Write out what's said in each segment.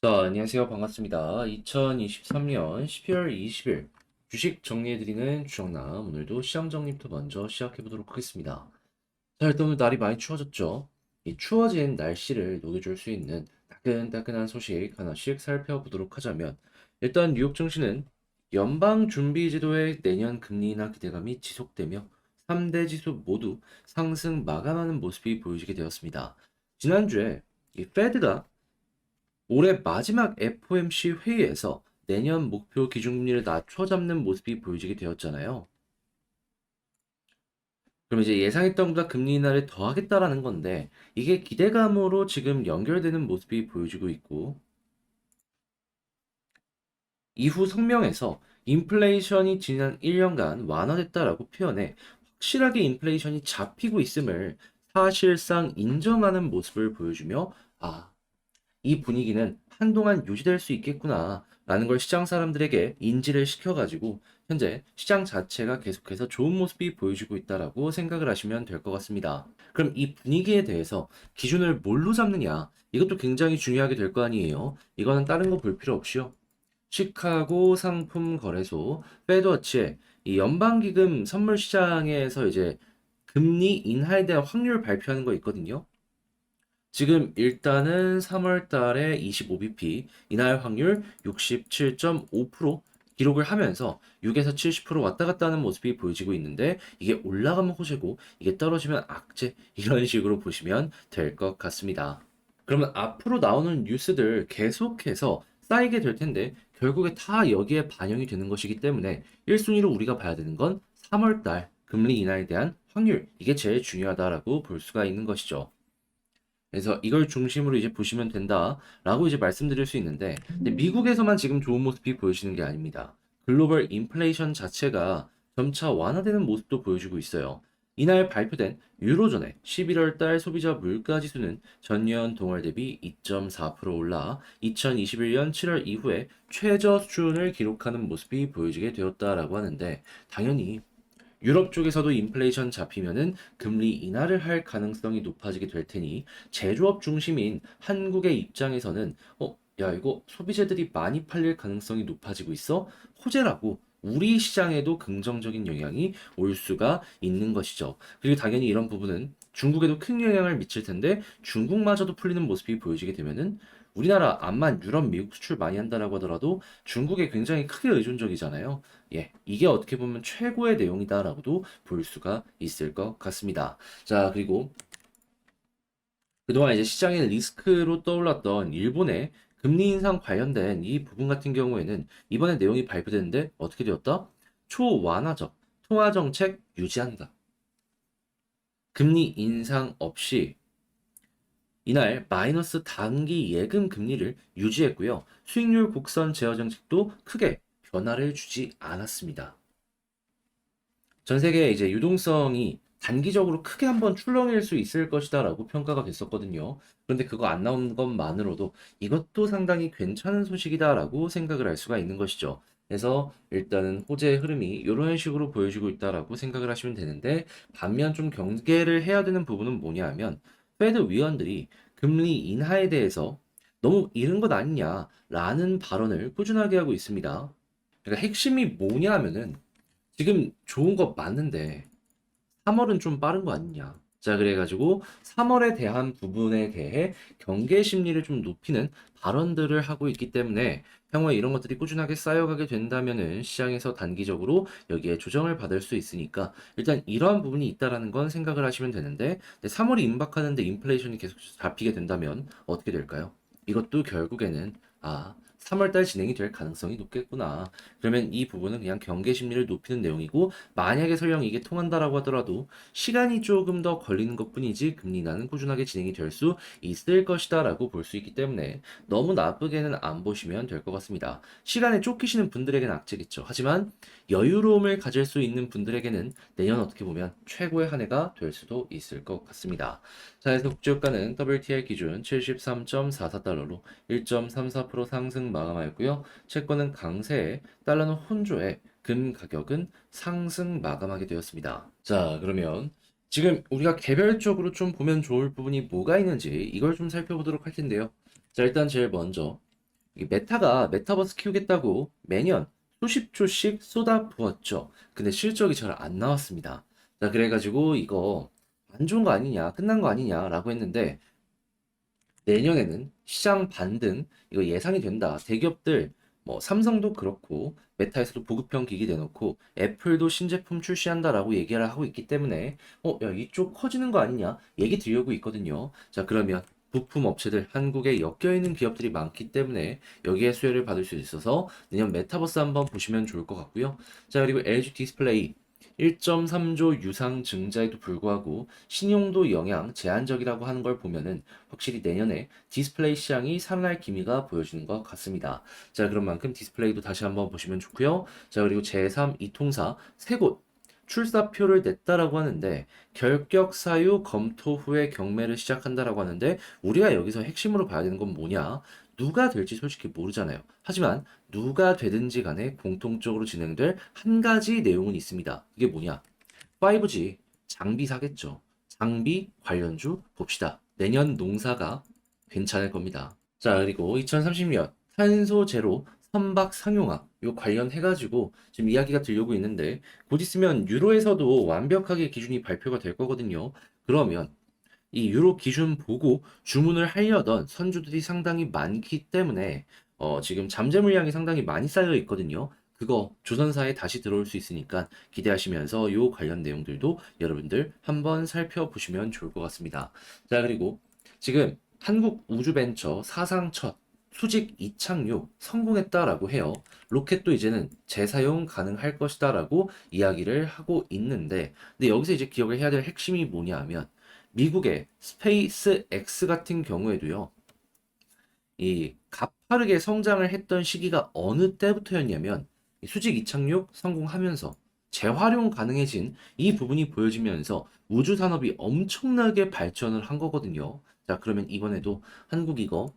자, 안녕하세요. 반갑습니다. 2023년 12월 20일 주식 정리해드리는 주정남. 오늘도 시장 정리부터 먼저 시작해보도록 하겠습니다. 자, 일단 오늘 날이 많이 추워졌죠? 이 추워진 날씨를 녹여줄 수 있는 따끈따끈한 소식 하나씩 살펴보도록 하자면, 일단 뉴욕 증시는 연방준비제도의 내년 금리 인하 기대감이 지속되며 3대 지수 모두 상승 마감하는 모습이 보여지게 되었습니다. 지난주에 이 페드가 올해 마지막 FOMC 회의에서 내년 목표 기준금리를 낮춰 잡는 모습이 보여지게 되었잖아요. 그럼 이제 예상했던 것보다 금리 인하를 더 하겠다라는 건데 이게 기대감으로 지금 연결되는 모습이 보여지고 있고 이후 성명에서 인플레이션이 지난 1년간 완화됐다라고 표현해 확실하게 인플레이션이 잡히고 있음을 사실상 인정하는 모습을 보여주며 아, 이 분위기는 한동안 유지될 수 있겠구나 라는 걸 시장 사람들에게 인지를 시켜가지고 현재 시장 자체가 계속해서 좋은 모습이 보여주고 있다라고 생각을 하시면 될 것 같습니다. 그럼 이 분위기에 대해서 기준을 뭘로 잡느냐 이것도 굉장히 중요하게 될 거 아니에요. 이거는 다른 거 볼 필요 없이요. 시카고 상품 거래소 페드워치의 이 연방기금 선물 시장에서 이제 금리 인하에 대한 확률 발표하는 거 있거든요. 지금 일단은 3월 달에 25bp 이날 확률 67.5% 기록을 하면서 6에서 70% 왔다 갔다 하는 모습이 보여지고 있는데 이게 올라가면 호재고 이게 떨어지면 악재 이런 식으로 보시면 될 것 같습니다. 그러면 앞으로 나오는 뉴스들 계속해서 쌓이게 될 텐데 결국에 다 여기에 반영이 되는 것이기 때문에 1순위로 우리가 봐야 되는 건 3월 달 금리 인하에 대한 확률 이게 제일 중요하다라고 볼 수가 있는 것이죠. 그래서 이걸 중심으로 이제 보시면 된다라고 이제 말씀드릴 수 있는데 근데 미국에서만 지금 좋은 모습이 보여지는 게 아닙니다. 글로벌 인플레이션 자체가 점차 완화되는 모습도 보여주고 있어요. 이날 발표된 유로존의 11월 달 소비자 물가 지수는 전년 동월 대비 2.4% 올라 2021년 7월 이후에 최저 수준을 기록하는 모습이 보여지게 되었다라고 하는데 당연히 유럽 쪽에서도 인플레이션 잡히면은 금리 인하를 할 가능성이 높아지게 될 테니 제조업 중심인 한국의 입장에서는 어, 야, 이거 소비재들이 많이 팔릴 가능성이 높아지고 있어? 호재라고 우리 시장에도 긍정적인 영향이 올 수가 있는 것이죠. 그리고 당연히 이런 부분은 중국에도 큰 영향을 미칠 텐데 중국마저도 풀리는 모습이 보여지게 되면은 우리나라 암만 유럽, 미국 수출 많이 한다라고 하더라도 중국에 굉장히 크게 의존적이잖아요. 예, 이게 어떻게 보면 최고의 내용이다라고도 볼 수가 있을 것 같습니다. 자, 그리고 그동안 이제 시장의 리스크로 떠올랐던 일본의 금리 인상 관련된 이 부분 같은 경우에는 이번에 내용이 발표됐는데 어떻게 되었다? 초완화적 통화 정책 유지한다. 금리 인상 없이 이날 마이너스 단기 예금 금리를 유지했고요. 수익률 곡선 제어 정책도 크게 변화를 주지 않았습니다. 전 세계에 이제 유동성이 단기적으로 크게 한번 출렁일 수 있을 것이다라고 평가가 됐었거든요. 그런데 그거 안 나오는 것만으로도 이것도 상당히 괜찮은 소식이다라고 생각을 할 수가 있는 것이죠. 그래서 일단은 호재의 흐름이 이런 식으로 보여지고 있다라고 생각을 하시면 되는데 반면 좀 경계를 해야 되는 부분은 뭐냐 하면 페드 위원들이 금리 인하에 대해서 너무 이른 것 아니냐라는 발언을 꾸준하게 하고 있습니다. 그러니까 핵심이 뭐냐 하면은 지금 좋은 거 맞는데 3월은 좀 빠른 거 아니냐. 자, 그래가지고 3월에 대한 부분에 대해 경계 심리를 좀 높이는 발언들을 하고 있기 때문에 향후에 이런 것들이 꾸준하게 쌓여가게 된다면은 시장에서 단기적으로 여기에 조정을 받을 수 있으니까 일단 이러한 부분이 있다라는 건 생각을 하시면 되는데 3월이 임박하는데 인플레이션이 계속 잡히게 된다면 어떻게 될까요? 이것도 결국에는 아 3월달 진행이 될 가능성이 높겠구나. 그러면 이 부분은 그냥 경계 심리를 높이는 내용이고 만약에 설령 이게 통한다라고 하더라도 시간이 조금 더 걸리는 것뿐이지 금리 인하는 꾸준하게 진행이 될 수 있을 것이다라고 볼 수 있기 때문에 너무 나쁘게는 안 보시면 될 것 같습니다. 시간에 쫓기시는 분들에게는 악재겠죠. 하지만 여유로움을 가질 수 있는 분들에게는 내년 어떻게 보면 최고의 한 해가 될 수도 있을 것 같습니다. 자, 그래서 국제유가는 WTI 기준 73.44달러로 1.34% 상승 마감하였고요. 채권은 강세에 달러는 혼조에 금 가격은 상승 마감하게 되었습니다. 자, 그러면 지금 우리가 개별적으로 좀 보면 좋을 부분이 뭐가 있는지 이걸 좀 살펴보도록 할 텐데요. 자, 일단 제일 먼저 이 메타가 메타버스 키우겠다고 매년 수십 조씩 쏟아 부었죠. 근데 실적이 잘 안 나왔습니다. 자, 그래가지고 이거 안 좋은 거 아니냐, 끝난 거 아니냐라고 했는데 내년에는 시장 반등 이거 예상이 된다. 대기업들 뭐 삼성도 그렇고 메타에서도 보급형 기기 내놓고 애플도 신제품 출시한다라고 얘기를 하고 있기 때문에 어, 야, 이쪽 커지는 거 아니냐 얘기 드리고 있거든요. 자, 그러면 부품 업체들 한국에 엮여 있는 기업들이 많기 때문에 여기에 수혜를 받을 수 있어서 내년 메타버스 한번 보시면 좋을 것 같고요. 자, 그리고 LG 디스플레이 1.3조 유상 증자에도 불구하고 신용도 영향 제한적이라고 하는 걸 보면은 확실히 내년에 디스플레이 시장이 살아날 기미가 보여지는 것 같습니다. 자, 그런 만큼 디스플레이도 다시 한번 보시면 좋고요. 자, 그리고 제3 이통사 세곳 출사표를 냈다라고 하는데 결격 사유 검토 후에 경매를 시작한다라고 하는데 우리가 여기서 핵심으로 봐야 되는 건 뭐냐? 누가 될지 솔직히 모르잖아요. 하지만 누가 되든지 간에 공통적으로 진행될 한 가지 내용은 있습니다. 그게 뭐냐? 5G 장비 사겠죠. 장비 관련주 봅시다. 내년 농사가 괜찮을 겁니다. 자, 그리고 2030년 탄소 제로 선박 상용화 요 관련해가지고 지금 이야기가 들려오고 있는데 곧 있으면 유로에서도 완벽하게 기준이 발표가 될 거거든요. 그러면 이 유로 기준 보고 주문을 하려던 선주들이 상당히 많기 때문에 어, 지금 잠재 물량이 상당히 많이 쌓여 있거든요. 그거 조선사에 다시 들어올 수 있으니까 기대하시면서 요 관련 내용들도 여러분들 한번 살펴보시면 좋을 것 같습니다. 자, 그리고 지금 한국 우주벤처 사상 첫 수직 이착륙 성공했다라고 해요. 로켓도 이제는 재사용 가능할 것이다라고 이야기를 하고 있는데, 근데 여기서 이제 기억을 해야 될 핵심이 뭐냐 하면, 미국의 스페이스 X 같은 경우에도요, 이 가파르게 성장을 했던 시기가 어느 때부터였냐면 이 수직 이착륙 성공하면서 재활용 가능해진 이 부분이 보여지면서 우주 산업이 엄청나게 발전을 한 거거든요. 자, 그러면 이번에도 한국 이거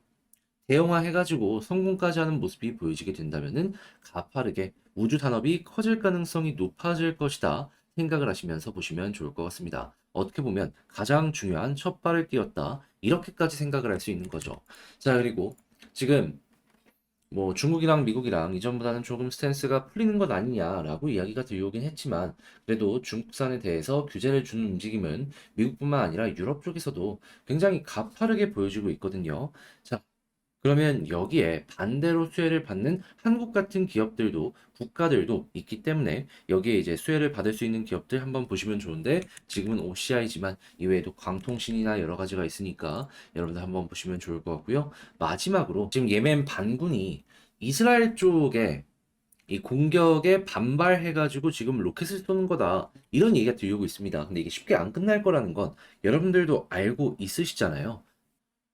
대형화 해가지고 성공까지 하는 모습이 보여지게 된다면은 가파르게 우주 산업이 커질 가능성이 높아질 것이다 생각을 하시면서 보시면 좋을 것 같습니다. 어떻게 보면 가장 중요한 첫 발을 띄었다. 이렇게까지 생각을 할 수 있는 거죠. 자, 그리고 지금 뭐 중국이랑 미국이랑 이전보다는 조금 스탠스가 풀리는 것 아니냐라고 이야기가 들려오긴 했지만 그래도 중국산에 대해서 규제를 주는 움직임은 미국뿐만 아니라 유럽 쪽에서도 굉장히 가파르게 보여지고 있거든요. 자, 그러면 여기에 반대로 수혜를 받는 한국 같은 기업들도 국가들도 있기 때문에 여기에 이제 수혜를 받을 수 있는 기업들 한번 보시면 좋은데 지금은 OCI지만 이외에도 광통신이나 여러 가지가 있으니까 여러분들 한번 보시면 좋을 것 같고요. 마지막으로 지금 예멘 반군이 이스라엘 쪽에 이 공격에 반발해가지고 지금 로켓을 쏘는 거다. 이런 얘기가 들리고 있습니다. 근데 이게 쉽게 안 끝날 거라는 건 여러분들도 알고 있으시잖아요.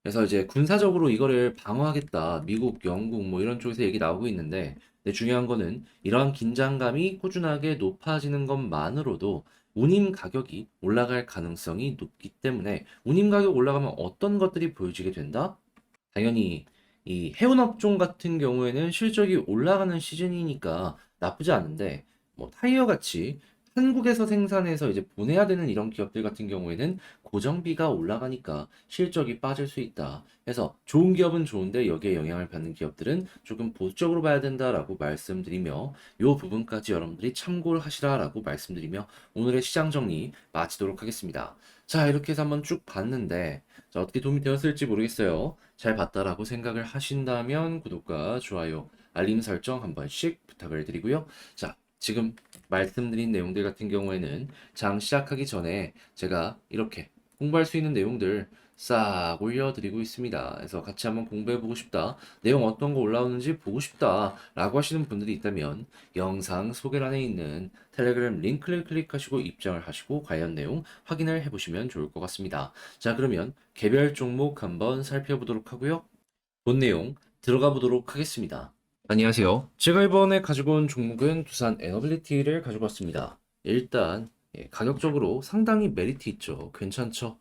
그래서 이제 군사적으로 이거를 방어하겠다. 미국, 영국 뭐 이런 쪽에서 얘기 나오고 있는데, 근데 중요한 거는 이러한 긴장감이 꾸준하게 높아지는 것만으로도 운임 가격이 올라갈 가능성이 높기 때문에 운임 가격 올라가면 어떤 것들이 보여지게 된다? 당연히 이 해운업종 같은 경우에는 실적이 올라가는 시즌이니까 나쁘지 않은데 뭐 타이어 같이 한국에서 생산해서 이제 보내야 되는 이런 기업들 같은 경우에는 고정비가 올라가니까 실적이 빠질 수 있다. 해서 좋은 기업은 좋은데 여기에 영향을 받는 기업들은 조금 보수적으로 봐야 된다라고 말씀드리며 이 부분까지 여러분들이 참고를 하시라라고 말씀드리며 오늘의 시장 정리 마치도록 하겠습니다. 자, 이렇게 해서 한번 쭉 봤는데 자, 어떻게 도움이 되었을지 모르겠어요. 잘 봤다라고 생각을 하신다면 구독과 좋아요, 알림 설정 한 번씩 부탁을 드리고요. 자, 지금 말씀드린 내용들 같은 경우에는 장 시작하기 전에 제가 이렇게 공부할 수 있는 내용들 싹 올려드리고 있습니다. 그래서 같이 한번 공부해보고 싶다. 내용 어떤 거 올라오는지 보고 싶다. 라고 하시는 분들이 있다면 영상 소개란에 있는 텔레그램 링크를 클릭하시고 입장을 하시고 관련 내용 확인을 해보시면 좋을 것 같습니다. 자, 그러면 개별 종목 한번 살펴보도록 하고요. 본 내용 들어가 보도록 하겠습니다. 안녕하세요. 제가 이번에 가지고 온 종목은 두산 에너빌리티를 가지고 왔습니다. 일단 예, 가격적으로 상당히 메리트 있죠. 괜찮죠?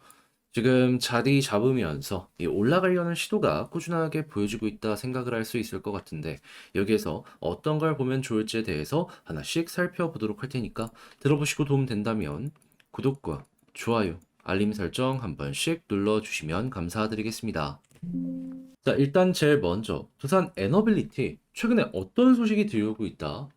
지금 자리 잡으면서 이 올라가려는 시도가 꾸준하게 보여지고 있다 생각을 할 수 있을 것 같은데 여기에서 어떤 걸 보면 좋을지에 대해서 하나씩 살펴보도록 할 테니까 들어보시고 도움 된다면 구독과 좋아요, 알림 설정 한 번씩 눌러주시면 감사드리겠습니다. 자, 일단 제일 먼저 두산 에너빌리티 최근에 어떤 소식이 들려오고 있다.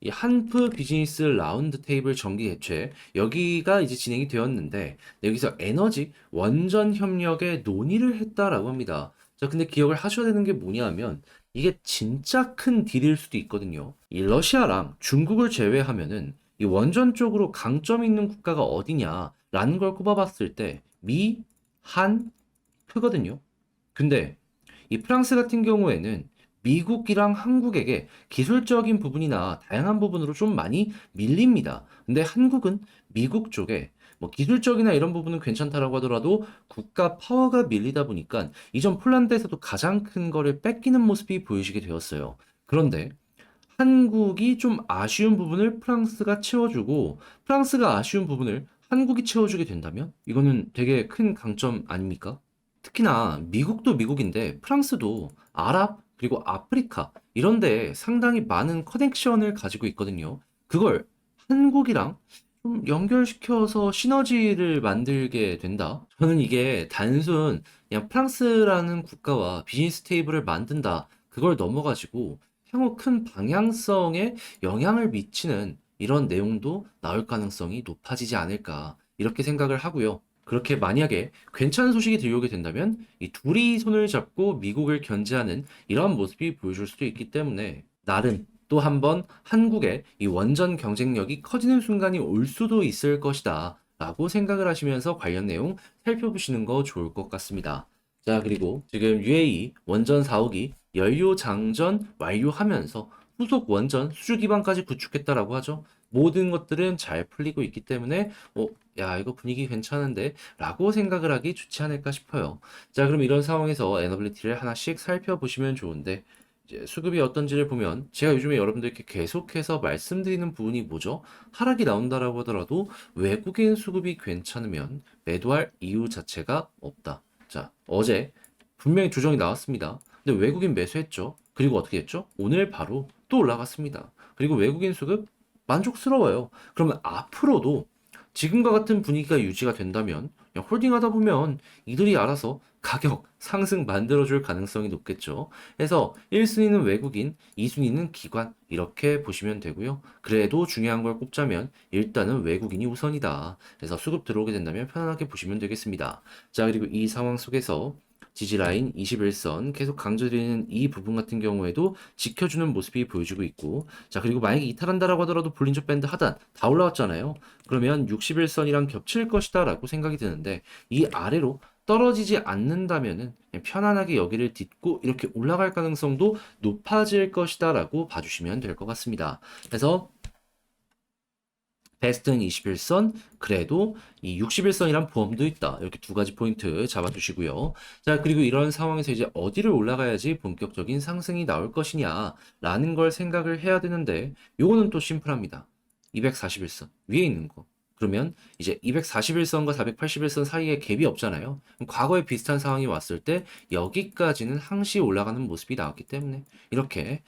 이 한프 비즈니스 라운드 테이블 정기 개최 여기가 이제 진행이 되었는데 여기서 에너지 원전 협력에 논의를 했다라고 합니다. 자, 근데 기억을 하셔야 되는 게 뭐냐면 이게 진짜 큰 딜일 수도 있거든요. 이 러시아랑 중국을 제외하면은 이 원전 쪽으로 강점 있는 국가가 어디냐라는 걸 꼽아봤을 때 미, 한, 크거든요. 근데 이 프랑스 같은 경우에는 미국이랑 한국에게 기술적인 부분이나 다양한 부분으로 좀 많이 밀립니다. 근데 한국은 미국 쪽에 뭐 기술적이나 이런 부분은 괜찮다라고 하더라도 국가 파워가 밀리다 보니까 이전 폴란드에서도 가장 큰 거를 뺏기는 모습이 보여지게 되었어요. 그런데 한국이 좀 아쉬운 부분을 프랑스가 채워주고 프랑스가 아쉬운 부분을 한국이 채워주게 된다면 이거는 되게 큰 강점 아닙니까? 특히나 미국도 미국인데 프랑스도 아랍 그리고 아프리카 이런 데 상당히 많은 커넥션을 가지고 있거든요. 그걸 한국이랑 좀 연결시켜서 시너지를 만들게 된다. 저는 이게 단순 그냥 프랑스라는 국가와 비즈니스 테이블을 만든다. 그걸 넘어가지고 향후 큰 방향성에 영향을 미치는 이런 내용도 나올 가능성이 높아지지 않을까. 이렇게 생각을 하고요. 그렇게 만약에 괜찮은 소식이 들려오게 된다면 이 둘이 손을 잡고 미국을 견제하는 이러한 모습이 보여줄 수도 있기 때문에 나름 또 한 번 한국의 이 원전 경쟁력이 커지는 순간이 올 수도 있을 것이다 라고 생각을 하시면서 관련 내용 살펴보시는 거 좋을 것 같습니다. 자, 그리고 지금 UAE 원전 4호기 연료 장전 완료하면서 후속 원전 수주 기반까지 구축했다라고 하죠. 모든 것들은 잘 풀리고 있기 때문에 어, 야, 이거 분위기 괜찮은데? 라고 생각을 하기 좋지 않을까 싶어요. 자, 그럼 이런 상황에서 에너빌리티를 하나씩 살펴보시면 좋은데, 수급이 어떤지를 보면, 제가 요즘에 여러분들께 계속해서 말씀드리는 부분이 뭐죠? 하락이 나온다라고 하더라도 외국인 수급이 괜찮으면 매도할 이유 자체가 없다. 자, 어제 분명히 조정이 나왔습니다. 근데 외국인 매수했죠. 그리고 어떻게 했죠? 오늘 바로 또 올라갔습니다. 그리고 외국인 수급 만족스러워요. 그러면 앞으로도 지금과 같은 분위기가 유지가 된다면 홀딩하다 보면 이들이 알아서 가격 상승 만들어줄 가능성이 높겠죠. 그래서 1순위는 외국인, 2순위는 기관 이렇게 보시면 되고요. 그래도 중요한 걸 꼽자면 일단은 외국인이 우선이다. 그래서 수급 들어오게 된다면 편안하게 보시면 되겠습니다. 자 그리고 이 상황 속에서 지지라인 21선 계속 강조드리는 이 부분 같은 경우에도 지켜주는 모습이 보여지고 있고 자 그리고 만약에 이탈한다라고 하더라도 볼린저 밴드 하단 다 올라왔잖아요. 그러면 61선이랑 겹칠 것이다 라고 생각이 드는데 이 아래로 떨어지지 않는다면은 편안하게 여기를 딛고 이렇게 올라갈 가능성도 높아질 것이다 라고 봐주시면 될 것 같습니다. 그래서 베스트는 21선, 그래도 이 61선이란 보험도 있다. 이렇게 두 가지 포인트 잡아주시고요. 자, 그리고 이런 상황에서 이제 어디를 올라가야지 본격적인 상승이 나올 것이냐라는 걸 생각을 해야 되는데, 요거는 또 심플합니다. 241선, 위에 있는 거. 그러면 이제 241선과 481선 사이에 갭이 없잖아요. 과거에 비슷한 상황이 왔을 때 여기까지는 항시 올라가는 모습이 나왔기 때문에 이렇게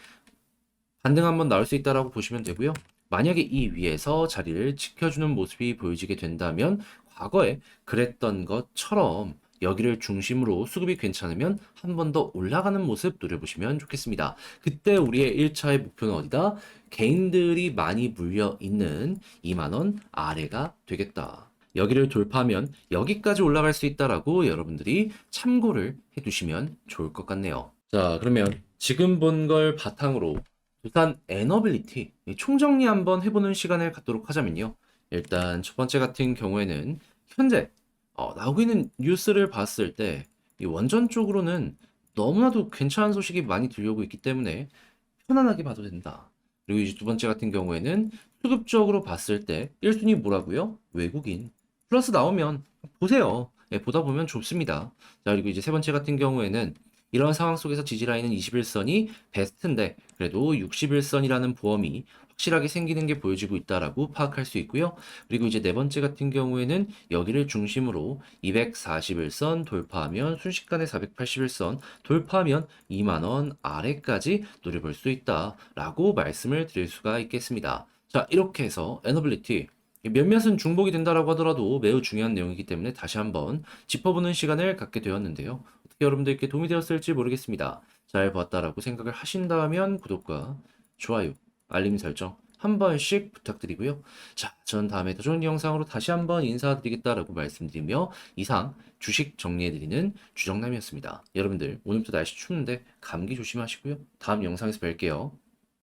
반등 한번 나올 수 있다라고 보시면 되고요. 만약에 이 위에서 자리를 지켜주는 모습이 보여지게 된다면 과거에 그랬던 것처럼 여기를 중심으로 수급이 괜찮으면 한 번 더 올라가는 모습 노려보시면 좋겠습니다. 그때 우리의 1차의 목표는 어디다? 개인들이 많이 물려 있는 2만원 아래가 되겠다. 여기를 돌파하면 여기까지 올라갈 수 있다라고 여러분들이 참고를 해두시면 좋을 것 같네요. 자, 그러면 지금 본 걸 바탕으로 두산 에너빌리티 총정리 한번 해보는 시간을 갖도록 하자면요. 일단 첫 번째 같은 경우에는 현재 어, 나오고 있는 뉴스를 봤을 때 이 원전 쪽으로는 너무나도 괜찮은 소식이 많이 들려오고 있기 때문에 편안하게 봐도 된다. 그리고 이제 두 번째 같은 경우에는 수급적으로 봤을 때 1순위 뭐라고요? 외국인. 플러스 나오면 보세요. 예, 보다 보면 좋습니다. 자, 그리고 이제 세 번째 같은 경우에는 이런 상황 속에서 지지라인은 21선이 베스트인데 그래도 61선이라는 보험이 확실하게 생기는 게 보여지고 있다라고 파악할 수 있고요. 그리고 이제 네 번째 같은 경우에는 여기를 중심으로 241선 돌파하면 순식간에 481선 돌파하면 2만 원 아래까지 노려볼 수 있다라고 말씀을 드릴 수가 있겠습니다. 자, 이렇게 해서 에너빌리티 몇몇은 중복이 된다라고 하더라도 매우 중요한 내용이기 때문에 다시 한번 짚어보는 시간을 갖게 되었는데요. 여러분들께 도움이 되었을지 모르겠습니다. 잘 봤다라고 생각을 하신다면 구독과 좋아요, 알림 설정 한 번씩 부탁드리고요. 자, 전 다음에 더 좋은 영상으로 다시 한번 인사드리겠다라고 말씀드리며 이상 주식 정리해드리는 주정남이었습니다. 여러분들 오늘부터 날씨 추운데 감기 조심하시고요. 다음 영상에서 뵐게요.